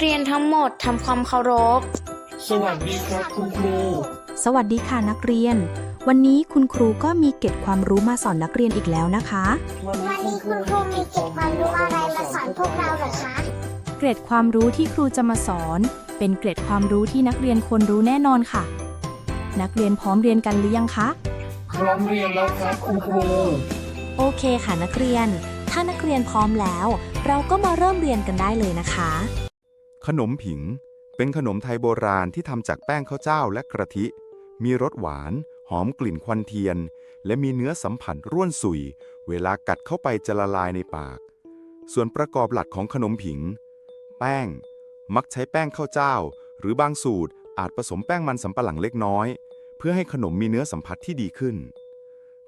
เรียนทั้งหมดทำความเคารพ สวัสดีครับคุณครู สวัสดีค่ะนักเรียน วันนี้คุณครูก็มีเกร็ดความรู้มาสอนนักเรียนอีกแล้วนะคะ วันนี้วันนี้คุณครูมีเก็บความรู้อะไรมาสอนพวกเราเหรอคะ เกร็ดความรู้ที่ครูจะมาสอน เป็นเกร็ดความรู้ที่นักเรียนควรรู้แน่นอนค่ะ นักเรียนพร้อมเรียนกันหรือยังคะ พร้อมเรียนแล้วครับคุณครู โอเคค่ะนักเรียน ถ้านักเรียนพร้อมแล้ว เราก็มาเริ่มเรียนกันได้เลยนะคะ ขนมผิง เป็นขนมไทยโบราณที่ทำจากแป้งข้าวเจ้าและกะทิ มีรสหวาน หอมกลิ่นควันเทียน และมีเนื้อสัมผัสร่วนสุย เวลากัดเข้าไปจะละลายในปาก ส่วนประกอบหลักของขนมผิง แป้ง มักใช้แป้งข้าวเจ้า หรือบางสูตรอาจผสมแป้งมันสำปะหลังเล็กน้อย เพื่อให้ขนมมีเนื้อสัมผัสที่ดีขึ้น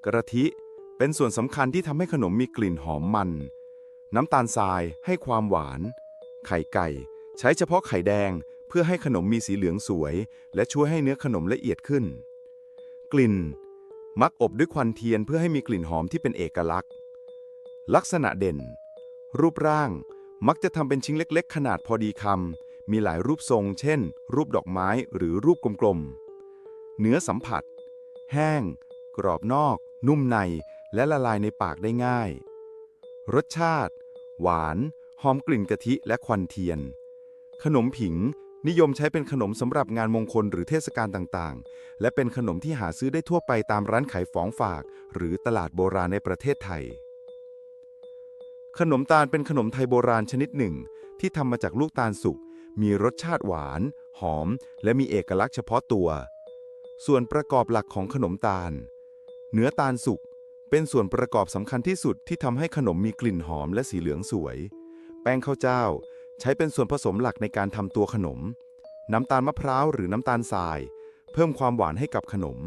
กระทิ เป็นส่วนสำคัญที่ทำให้ขนมมีกลิ่นหอมมัน น้ำตาลทรายให้ความหวาน ไข่ไก่ ใช้เฉพาะไข่แดงเพื่อให้ขนมมีสีเหลืองสวย และช่วยให้เนื้อขนมละเอียดขึ้น กลิ่น มักอบด้วยควันเทียนเพื่อให้มีกลิ่นหอมที่เป็นเอกลักษณ์ ลักษณะเด่น รูปร่าง มักจะทำเป็นชิ้นเล็ก ๆ ขนาดพอดีคำมีหลายรูปทรง เช่น รูปดอกไม้หรือรูปกลมๆ เนื้อสัมผัส แห้ง กรอบนอก นุ่มใน และละลายในปากได้ง่าย รสชาติ หวาน หอมกลิ่นกะทิและควันเทียน ขนมผิง นิยมใช้เป็นขนมสำหรับงานมงคลหรือเทศกาลต่างๆ และเป็นขนมที่หาซื้อได้ทั่วไปตามร้านขายของฝาก หรือตลาดโบราณในประเทศไทย ขนมตาลเป็นขนมไทยโบราณชนิดหนึ่ง ที่ทำมาจากลูกตาลสุก มีรสชาติหวาน หอม และมีเอกลักษณ์เฉพาะตัว ส่วนประกอบหลักของขนมตาล เนื้อตาลสุกเป็นส่วนประกอบสำคัญที่สุดที่ทำให้ขนมมีกลิ่นหอมและสีเหลืองสวย แป้งข้าวเจ้า ใช้เป็นส่วนผสมหลักในการทำตัวขนม น้ำตาลมะพร้าวหรือน้ำตาลทราย เพิ่มความหวานให้กับขนม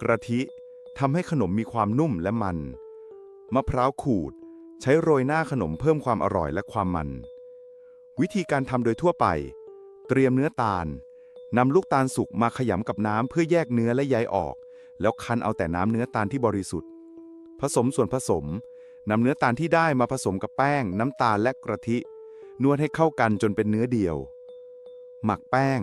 กระทิทำให้ขนมมีความนุ่มและมัน มะพร้าวขูด ใช้โรยหน้าขนมเพิ่มความอร่อยและความมัน วิธีการทำโดยทั่วไป เตรียมเนื้อตาลนำลูกตาลสุกมาขยำกับน้ำเพื่อแยกเนื้อและใยออก แล้วคั้นเอาแต่น้ำเนื้อตาลที่บริสุทธิ์ ผสมส่วนผสมนำเนื้อตาลที่ได้มาผสมกับแป้ง น้ำตาลและกระทิ นวดให้เข้ากันจนเป็นเนื้อเดียว หมักแป้ง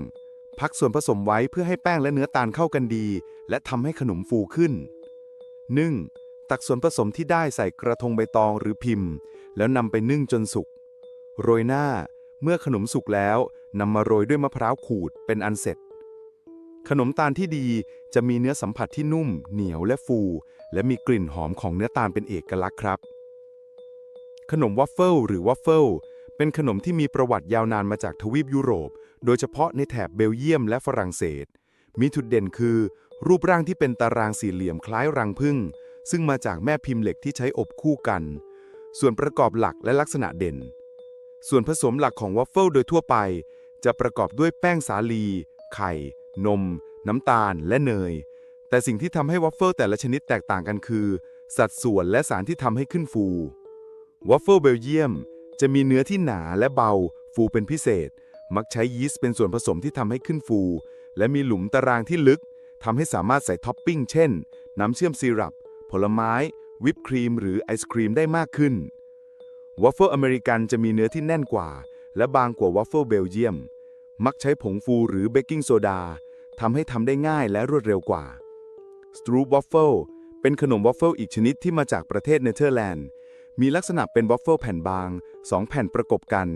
พักส่วนผสมไว้เพื่อให้แป้งและเนื้อตาลเข้ากันดี และทำให้ขนมฟูขึ้น นึ่ง ตักส่วนผสมที่ได้ใส่กระทงใบตองหรือพิมพ์ แล้วนำไปนึ่งจนสุก โรยหน้า เมื่อขนมสุกแล้วนำมาโรยด้วยมะพร้าวขูดเป็นอันเสร็จ ขนมตาลที่ดีจะมีเนื้อสัมผัสที่นุ่ม เหนียวและฟู และมีกลิ่นหอมของเนื้อตาลเป็นเอกลักษณ์ครับ ขนมวัฟเฟิลหรือวัฟเฟิล เป็นขนมที่มีประวัติยาวนานมาจากทวีปยุโรป โดยเฉพาะในแถบเบลเยียมและฝรั่งเศส มีจุดเด่นคือ รูปร่างที่เป็นตารางสี่เหลี่ยมคล้ายรังผึ้งซึ่งมาจากแม่พิมพ์เหล็กที่ใช้อบคู่กัน ส่วนประกอบหลักและลักษณะเด่น ส่วนผสมหลักของวัฟเฟิลโดยทั่วไป จะประกอบด้วยแป้งสาลี ไข่ นม น้ำตาล และเนย แต่สิ่งที่ทำให้วัฟเฟิลแต่ละชนิดแตกต่างกันคือ สัดส่วนและสารที่ทำให้ขึ้นฟูวัฟเฟิลเบลเยียม จะมีเนื้อที่หนาและเบา ฟูเป็นพิเศษ มักใช้ยีสต์เป็นส่วนผสมที่ทำให้ขึ้นฟู และมีหลุมตารางที่ลึกทำให้สามารถใส่ท็อปปิ้งเช่น น้ำเชื่อมซีรัป ผลไม้ วิปครีม หรือไอศครีมได้มากขึ้นวัฟเฟิลอเมริกันจะมีเนื้อที่แน่นกว่า และบางกว่าวัฟเฟิลเบลเยียม มักใช้ผงฟูหรือเบกกิ้งโซดาทำให้ทำได้ง่ายและรวดเร็วกว่าสตรูปวัฟเฟิลเป็นขนมวัฟเฟิลอีกชนิดที่มาจากประเทศเนเธอร์แลนด์ มีลักษณะเป็นวัฟเฟิลแผ่นบาง2แผ่นประกบกัน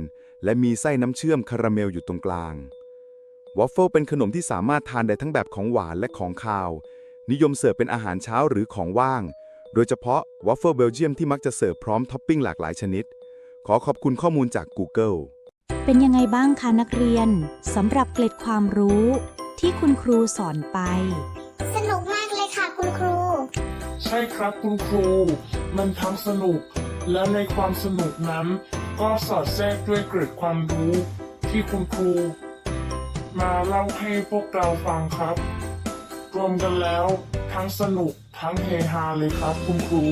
และมีไส้น้ำเชื่อมคาราเมลอยู่ตรงกลางวัฟเฟิลเป็นขนมที่สามารถทานได้ทั้งแบบของหวานและของคาว นิยมเสิร์ฟเป็นอาหารเช้าหรือของว่าง โดยเฉพาะวัฟเฟิลเบลเยียมที่มักจะเสิร์ฟพร้อมท็อปปิ้งหลากหลายชนิด ขอขอบคุณข้อมูลจาก Google เป็นยังไงบ้างคะนักเรียนสำหรับเกร็ดความรู้ ที่คุณครูสอนไป สนุกมากเลยค่ะคุณครู ใช่ครับคุณครู มันทั้งสนุก และในความสนุกนั้น ก็สอดแทรกด้วยเกร็ดความรู้ที่คุณครู มาเล่าให้พวกเราฟังครับ รวมกันแล้วทั้งสนุกทั้งเฮฮาเลยครับคุณครู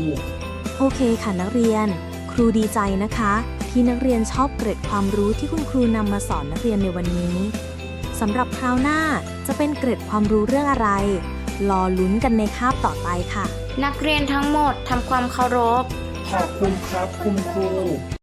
โอเคค่ะนักเรียน ครูดีใจนะคะ ที่นักเรียนชอบเกร็ดความรู้ที่คุณครูนำมาสอนนักเรียนในวันนี้สำหรับคราวหน้าจะเป็นเกร็ดความรู้เรื่องอะไร รอลุ้นกันในคาบต่อไปค่ะ นักเรียนทั้งหมดทำความเคารพ ขอบคุณครับคุณครู